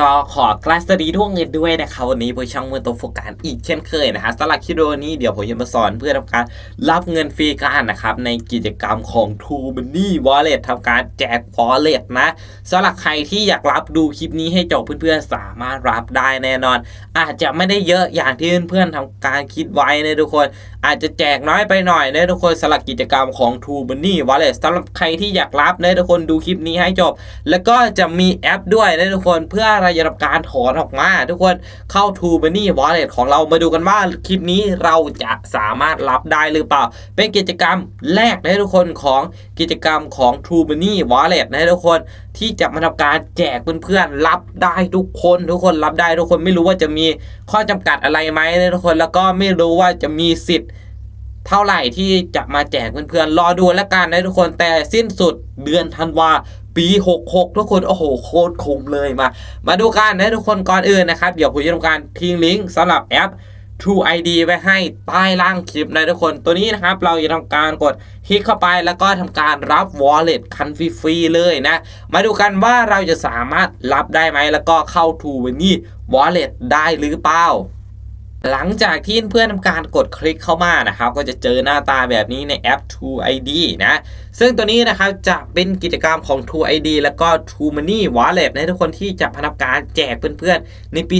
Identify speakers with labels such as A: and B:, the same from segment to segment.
A: ก็ขอกราสวัสดีทุกเงินด้วยนะครับวันนี้ผมช่างมือตัวโฟกัสอีกเช่นเคยนะฮะสำหรับคลิปวิดีโอนี้ เดี๋ยวผมจะมาสอนเพื่อทำการรับเงินฟรีกันนะครับในกิจกรรมของ True Money Wallet ทำการแจก Wallet นะสำหรับใครที่อยากรับดูคลิปนี้ให้จบเพื่อนๆสามารถรับได้แน่นอน อาจจะไม่ได้เยอะอย่างที่เพื่อนๆทำการคิดไว้นะทุกคน อาจจะแจกน้อยไปหน่อยนะทุกคนสำหรับกิจกรรมของ True Money Wallet สำหรับใครที่อยากรับนะทุกคนดูคลิปนี้ให้จบ แล้วก็จะมีแอปด้วยนะทุกคนเพื่อราจะทำการถอนออกมา ทุกคนเข้า True Money Wallet ของเรามาดูกันว่าคลิปนี้เราจะสามารถรับได้หรือเปล่า เป็นกิจกรรมแรกนะทุกคนของกิจกรรมของ True Money Wallet นะทุกคนที่จะมาทำการแจกเพื่อนๆรับได้ทุกคน ทุกคนรับได้ทุกคนไม่รู้ว่าจะมีข้อจำกัดอะไรไหมนะทุกคนแล้วก็ไม่รู้ว่าจะมีสิทธิ์เท่าไหร่ที่จะมาแจกเพื่อนๆรอดูแล้วกันนะทุกคนแต่สิ้นสุดเดือนธันวาปี 66 ทุกคน โอ้โห โคตรคุ้มเลยมา มาดูกันนะทุกคนก่อนอื่นนะครับ เดี๋ยวผมจะทำการทิ้งลิงก์สำหรับแอป True ID ไว้ให้ใต้ล่างคลิปนะทุกคนตัวนี้นะครับ เราจะทำการกดคลิกเข้าไปแล้วก็ทำการรับ Wallet คันฟรีๆเลยนะ มาดูกันว่าเราจะสามารถรับได้ไหมแล้วก็เข้า True Money Wallet ได้หรือเปล่า หลังจากที่เพื่อนทำการกดคลิกเข้ามานะครับ ก็จะเจอหน้าตาแบบนี้ในแอป True ID นะ ซึ่งตัวนี้นะครับจะเป็นกิจกรรมของ True ID แล้วก็ True Money Wallet นะทุกคนที่จะพนักการแจกเพื่อนๆ ในปี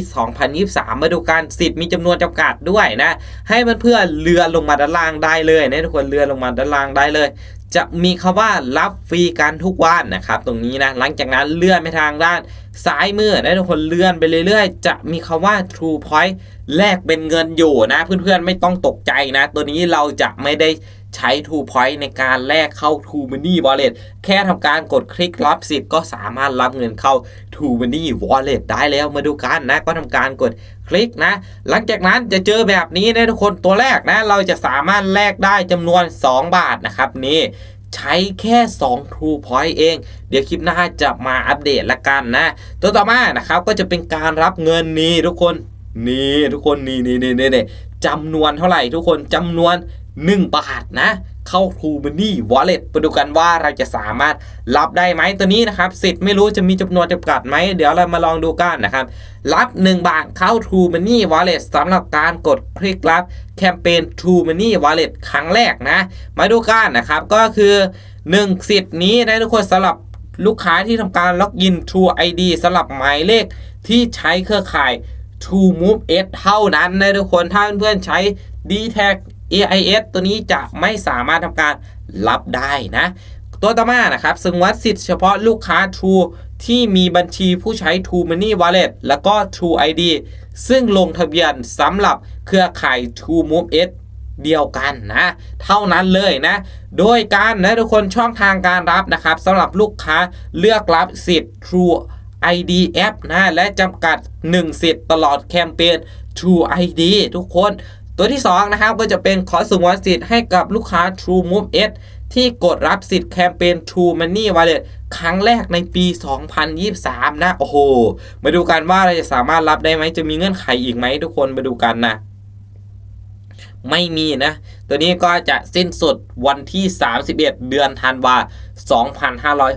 A: 2023 มาดูการสิทธิ์มีจำนวนจำกัดด้วยนะ ให้เพื่อนๆเลื่อนลงมาด้านล่างได้เลยนะทุกคนเลื่อนลงมาด้านล่างได้เลย จะมีคำว่ารับฟรีกันทุกวันนะครับ ตรงนี้นะหลังจากนั้นเลื่อนไปทางด้านซ้ายมือนะทุกคนเลื่อนไปเรื่อยๆ จะมีคำว่า True Point แลกเป็นเงินอยู่นะ เพื่อนๆไม่ต้องตกใจนะ ตัวนี้เราจะไม่ได้ ใช้ True Point ในการแลกเข้า True Money Wallet แค่ทำการกดคลิกรับสิทธิ์ก็สามารถรับเงินเข้า True Money Wallet ได้แล้วมาดูกันนะ ก็ทำการกดคลิกนะ หลังจากนั้นจะเจอแบบนี้นะทุกคนตัวแรกนะ เราจะสามารถแลกได้จำนวน 2 บาทนะครับนี่ใช้แค่ 2 True Point เอง เดี๋ยวคลิปหน้าจะมาอัปเดตละกันนะ ตัวต่อมานะครับก็จะเป็นการรับเงินนี้ทุกคนนี่ทุกคนนี่นี่นี่นี่จำนวนเท่าไหร่ทุกคนจำนวน 1 บาทนะ เข้า True Money Wallet ไปดูกันว่าเราจะสามารถรับได้ไหมตัวนี้นะครับ สิทธิ์ไม่รู้จะมีจำนวนจำกัดไหม เดี๋ยวเรามาลองดูกันนะครับ รับ 1 บาทเข้า True Money Wallet สำหรับการกดคลิกรับแคมเปญ True Money Wallet ครั้งแรกนะ มาดูกันนะครับ ก็คือ 1 สิทธิ์นี้นะทุกคนสำหรับลูกค้าที่ทำการล็อกอิน True ID สำหรับหมายเลขที่ใช้เครือข่าย True Move S เท่านั้นนะทุกคน ถ้าเพื่อนๆใช้ d t a g AIS ตัวนี้จะไม่สามารถทำการรับได้นะ ตัวต่อมานะครับซึ่งวัดสิทธิ์เฉพาะลูกค้า True ที่มีบัญชีผู้ใช้ True Money Wallet แล้วก็ True ID ซึ่งลงทะเบียนสำหรับเครือข่าย True Move S เดียวกันนะ เท่านั้นเลยนะ โดยการนะทุกคนช่องทางการรับนะครับสำหรับลูกค้าเลือกรับสิทธิ์ True ID App นะ และจำกัด 1 สิทธิ์ตลอดแคมเปญ True ID ทุกคน ตัวที่ 2 นะครับก็จะเป็นขอสงวนสิทธิ์ให้กับลูกค้า True Move S ที่กดรับสิทธิ์แคมเปญ True Money Wallet ครั้งแรกในปี 2023 นะ โอ้โห มาดูกันว่าเราจะสามารถรับได้ไหม จะมีเงื่อนไขอีกไหมทุกคนมาดูกันนะ ไม่มีนะ ตัวนี้ก็จะสิ้นสุดวันที่ 31 เดือนธันวา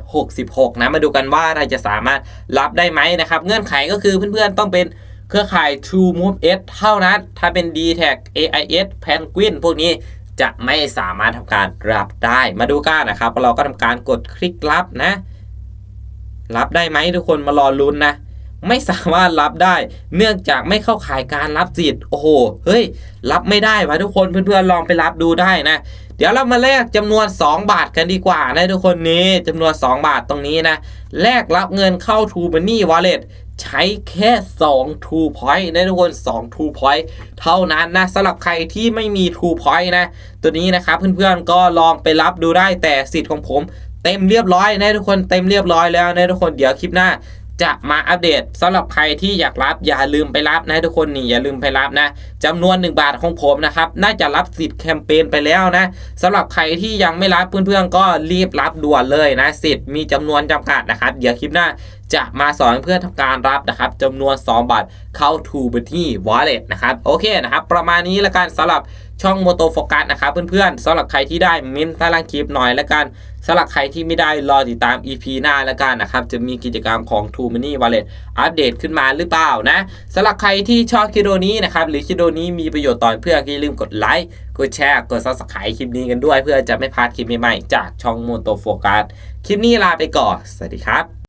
A: 2566 นะ มาดูกันว่าเราจะสามารถรับได้ไหมนะครับ เงื่อนไขก็คือเพื่อนๆต้องเป็น เครือข่าย True Move S เท่านั้น ถ้าเป็น d t a g AIS Penguin พวกนี้จะไม่สามารถทำการรับได้ มาดูกันนะครับ เราก็ทำการกดคลิกรับนะ รับได้ไหมทุกคนมารอลุ้นนะ ไม่สามารถรับได้ เนื่องจากไม่เข้าข่ายการรับสิทธิ์ โอ้โห เฮ้ย รับไม่ได้วะทุกคนเพื่อนๆลองไปรับดูได้นะ เดี๋ยวเรามาแลกจำนวน 2 บาทกันดีกว่านะทุกคนนี้จำนวน 2 บาทตรงนี้นะ แลกรับเงินเข้า True Money Wallet ใช้แค่ 2 True Point นะทุกคน 2 True Point เท่านั้นนะสำหรับใครที่ไม่มี True Point นะ ตัวนี้นะครับเพื่อนๆก็ลองไปรับดูได้แต่สิทธิ์ของผม เต็มเรียบร้อยนะทุกคนเต็มเรียบร้อยแล้วนะทุกคนเดี๋ยวคลิปหน้าจะมาอัปเดตสำหรับใครที่อยากรับอย่าลืมไปรับนะทุกคนนี่อย่าลืมไปรับนะจำนวน 1 บาทของผมนะครับน่าจะรับสิทธิ์แคมเปญไปแล้วนะสำหรับใครที่ยังไม่รับเพื่อนๆก็รีบรับด่วนเลยนะสิทธิ์มีจำนวนจำกัดนะครับเดี๋ยวคลิปหน้าจะมาสอนเพื่อนทำการรับนะครับจำนวน 2บาทเข้า t o b e t y Wallet นะครับโอเคนะครับ ประมาณนี้ละกันสำหรับช่องโมโตโฟกัสนะครับเพื่อนๆสำหรับใครที่ได้ม้นต์ใต้ล่างคลิปหน่อยละกันสำหรับใครที่ไม่ได้รอติดตาม EP หน้าละกันนะครับ จะมีกิจกรรมของ True Money Wallet อัปเดตขึ้นมาหรือเปล่านะสำหรับใครที่ชอบคลิปวิดีโอนี้นะครับหรือคลิปวิดีโอนี้มีประโยชน์ต่อเพื่อนก็อย่าลืมกดไลค์กดแชร์กด Subscribe คลิปนี้กันด้วย เพื่อจะไม่พลาดคลิปใหม่ๆจากช่องโมโตโฟกัสคลิปนี้ลาไปก่อนสวัสดีครับ